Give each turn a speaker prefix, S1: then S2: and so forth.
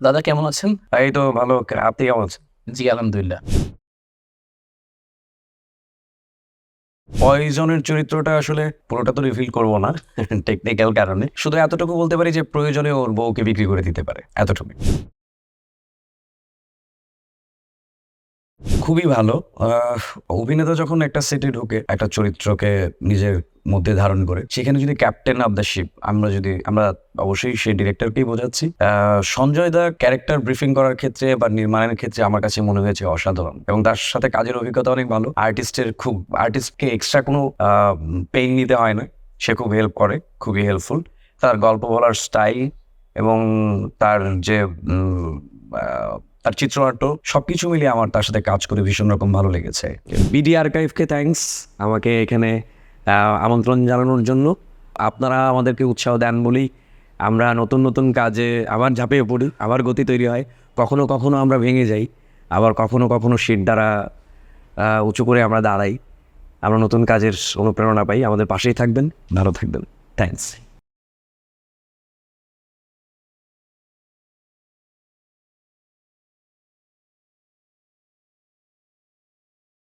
S1: দাদা কেমন আছেন?
S2: এই তো ভালো আপনি কেমন আছেন?
S1: জি আলহামদুলিল্লাহ।
S2: প্রয়োজনের চরিত্রটা আসলে পুরোটা তো রিফিল করব না টেকনিক্যাল কারণে। শুধু এতটুকু বলতে পারি যে প্রয়োজনে ওর বউকে বিক্রি করে দিতে পারে এতটুকু খুবই ভালো। অভিনেতা যখন একটা সেটে ঢুকে, একটা চরিত্রকে নিজের মধ্যে ধারণ করে, সেখানে যদি ক্যাপ্টেন অফ দ্য শিপ আমরা যদি, আমরা অবশ্যই সেই ডিরেক্টরকেই বোঝাচ্ছি। সঞ্জয় দা ক্যারেক্টার ব্রিফিং করার ক্ষেত্রে বা নির্মাণের ক্ষেত্রে আমার কাছে মনে হয়েছে অসাধারণ। এবং তার সাথে কাজের অভিজ্ঞতা অনেক ভালো। আর্টিস্টের খুব আর্টিস্টকে এক্সট্রা কোনো পেইন নিতে হয় না। সে খুব হেল্প করে, খুবই হেল্পফুল তার গল্প বলার স্টাইল এবং তার যে তার চিত্রনাট্য সবকিছু মিলিয়ে আমার তার সাথে কাজ করে ভীষণ রকম ভালো লেগেছে। বিডি আর্কাইভকে থ্যাঙ্কস আমাকে এখানে আমন্ত্রণ জানানোর জন্য। আপনারা আমাদেরকে উৎসাহ দেন বলেই আমরা নতুন নতুন কাজে আবার ঝাঁপিয়ে পড়ি, আবার গতি তৈরি হয়। কখনো কখনো আমরা ভেঙে যাই, আবার কখনো কখনো সিট দ্বারা উঁচু করে আমরা দাঁড়াই। আমরা নতুন কাজের অনুপ্রেরণা পাই, আমাদের পাশেই থাকবেন, ভালো থাকবেন। থ্যাঙ্কস